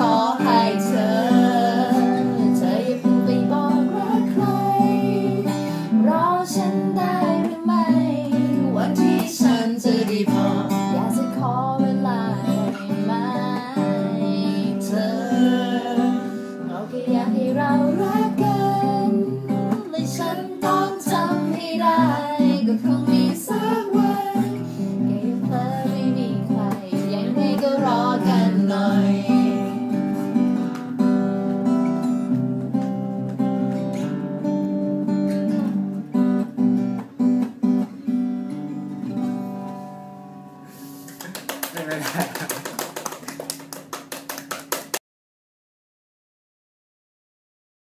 ขอให้เธอ เธอย่าเพิ่ไปบอกใคร รอฉันได้หมวันที่ฉันจะได้ Amen.